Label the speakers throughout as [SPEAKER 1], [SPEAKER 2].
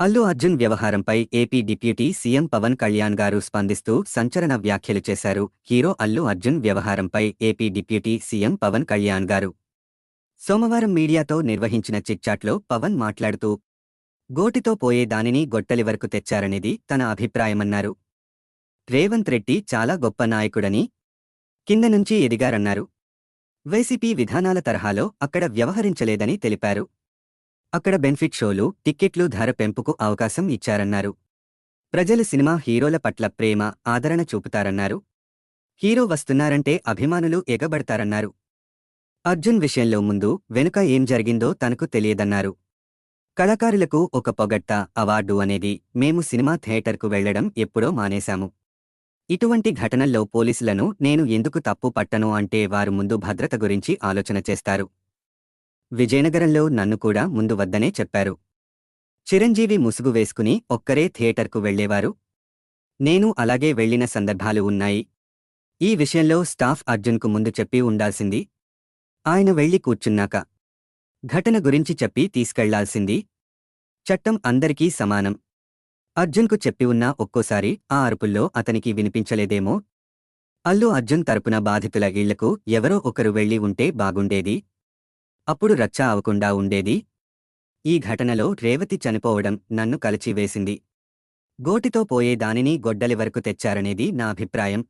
[SPEAKER 1] అల్లు అర్జున్ వ్యవహారంపై AP deputy CM Pawan Kalyan garu స్పందిస్తూ సంచలన వ్యాఖ్యలు చేశారు. హీరో అల్లు అర్జున్ వ్యవహారంపై AP deputy CM Pawan Kalyan garu సోమవారం మీడియాతో నిర్వహించిన చిట్చాట్లో పవన్ మాట్లాడుతూ గోటితో పోయే దానిని గొట్టలి వరకు తెచ్చారనేది తన అభిప్రాయమన్నారు. రేవంత్ రెడ్డి చాలా గొప్ప నాయకుడని కింద నుంచి ఎదిగారన్నారు. వైసీపీ విధానాల తరహాలో అక్కడ వ్యవహరించలేదని తెలిపారు. అక్కడ బెనిఫిట్ షోలు టిక్కెట్లు ధర పెంపుకు అవకాశం ఇచ్చారన్నారు. ప్రజలు సినిమా హీరోల పట్ల ప్రేమ ఆదరణ చూపుతారన్నారు. హీరో వస్తున్నారంటే అభిమానులు ఎగబడతారన్నారు. అర్జున్ విషయంలో ముందు వెనుక ఏం జరిగిందో తనకు తెలియదన్నారు. కళాకారులకు ఒక పొగట్ట అవార్డు అనేది మేము సినిమా థియేటర్కు వెళ్ళడం ఎప్పుడో మానేశాము. ఇటువంటి ఘటనల్లో పోలీసులను నేను ఎందుకు తప్పు పట్టను అంటే వారు ముందు భద్రత గురించి ఆలోచన చేస్తారు. విజయనగరంలో నన్ను కూడా ముందు వద్దనే చెప్పారు. చిరంజీవి ముసుగు వేసుకుని ఒక్కరే థియేటర్కు వెళ్ళేవారు నేను అలాగే వెళ్ళిన సందర్భాలు ఉన్నాయి. ఈ విషయంలో స్టాఫ్ అర్జున్కు ముందు చెప్పి ఉండాల్సింది. ఆయన వెళ్ళి కూర్చున్నాక ఘటన గురించి చెప్పి తీసుకెళ్ళాల్సింది. చట్టం అందరికీ సమానం. అర్జున్కు చెప్పి ఉన్నా ఒక్కోసారి ఆ అరుపుల్లో అతనికి వినిపించలేదేమో? అల్లు అర్జున్ తరపున బాధితుల ఇళ్ళకు ఎవరో ఒకరు వెళ్ళి ఉంటే బాగుండేది. అప్పుడు రచ్చ అవకుండా ఉండేది. ఈ ఘటనలో రేవతి చనిపోవడం నన్ను కలిచివేసింది. గోటితో పోయే దానిని గొడ్డలి వరకు తెచ్చారనేది నా అభిప్రాయం.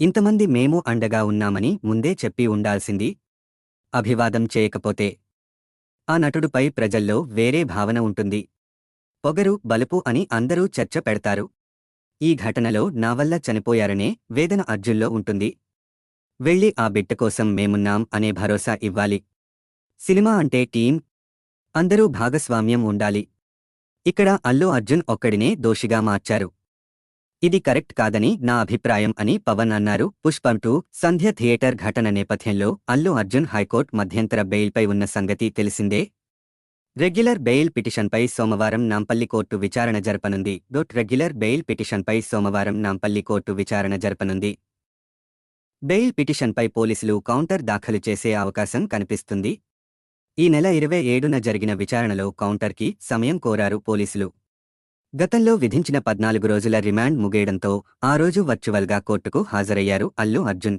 [SPEAKER 1] ఇంతమంది మేము అండగా ఉన్నామని ముందే చెప్పి ఉండాల్సింది. అభివాదం చేయకపోతే. ఆ నటుడుపై ప్రజల్లో వేరే భావన ఉంటుంది. పొగరు బలుపు అని అందరూ చర్చ పెడతారు. ఈ ఘటనలో నా వల్ల చనిపోయారనే వేదన అర్జుల్లో ఉంటుంది. వెళ్ళి ఆ బిడ్డ కోసం మేమున్నాం అనే భరోసా ఇవ్వాలి. సినిమా అంటే టీం అందరూ భాగస్వామ్యం ఉండాలి. ఇక్కడ అల్లు అర్జున్ ఒక్కడినే దోషిగా మార్చారు. ఇది కరెక్ట్ కాదని నా అభిప్రాయం అని పవన్ అన్నారు. పుష్పం టూ సంధ్య థియేటర్ ఘటన నేపథ్యంలో అల్లు అర్జున్ హైకోర్టు మధ్యంతర బెయిల్పై ఉన్న సంగతి తెలిసిందే? రెగ్యులర్ బెయిల్ పిటిషన్పై సోమవారం నాంపల్లి కోర్టు విచారణ జరపనుంది. డోట్ రెగ్యులర్ బెయిల్ పిటిషన్పై సోమవారం నాంపల్లి కోర్టు విచారణ జరపనుంది. బెయిల్ పిటిషన్పై పోలీసులు కౌంటర్ దాఖలు చేసే అవకాశం కనిపిస్తుంది. ఈ నెల ఇరవై ఏడున జరిగిన విచారణలో కౌంటర్కి సమయం కోరారు పోలీసులు. గతంలో విధించిన పద్నాలుగు రోజుల రిమాండ్ ముగియడంతో ఆ రోజు వర్చువల్గా కోర్టుకు హాజరయ్యారు అల్లు అర్జున్.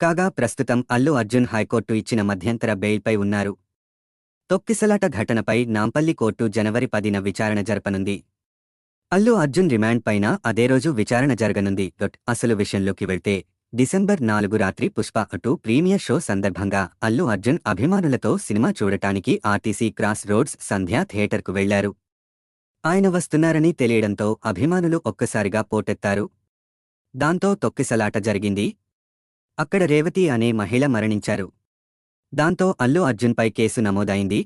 [SPEAKER 1] కాగా ప్రస్తుతం అల్లు అర్జున్ హైకోర్టు ఇచ్చిన మధ్యంతర బెయిల్పై ఉన్నారు. తొక్కిసలాట ఘటనపై నాంపల్లి కోర్టు జనవరి పదిన విచారణ జరపనుంది. అల్లు అర్జున్ రిమాండ్ పైన అదే రోజు విచారణ జరగనుంది. డొట్ అసలు విషయంలోకి వెళ్తే డిసెంబర్ నాలుగు రాత్రి పుష్ప అటు ప్రీమియర్ షో సందర్భంగా అల్లు అర్జున్ అభిమానులతో సినిమా చూడటానికి ఆర్టీసీ క్రాస్ రోడ్స్ సంధ్యా థియేటర్కు వెళ్ళారు. ఆయన వస్తున్నారని తెలియడంతో అభిమానులు ఒక్కసారిగా పోటెత్తారు. దాంతో తొక్కిసలాట జరిగింది. అక్కడ రేవతి అనే మహిళ మరణించారు. దాంతో అల్లు అర్జున్పై కేసు నమోదైంది.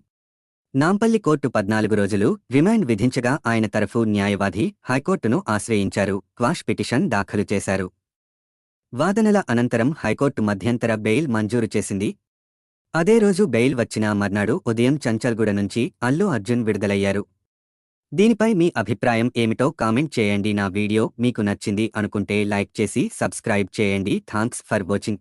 [SPEAKER 1] నాంపల్లి కోర్టు పద్నాలుగు రోజులు రిమాండ్ విధించగా ఆయన తరఫు న్యాయవాది హైకోర్టును ఆశ్రయించారు. క్వాష్ పిటిషన్ దాఖలు చేశారు. వాదనల అనంతరం హైకోర్టు మధ్యంతర బెయిల్ మంజూరు చేసింది. అదే రోజు బెయిల్ వచ్చిన మర్నాడు ఉదయం చంచల్గూడ నుంచి అల్లు అర్జున్ విడుదలయ్యారు. దీనిపై మీ అభిప్రాయం ఏమిటో కామెంట్ చేయండి. నా వీడియో మీకు నచ్చింది అనుకుంటే లైక్ చేసి సబ్స్క్రైబ్ చేయండి. Thanks for watching.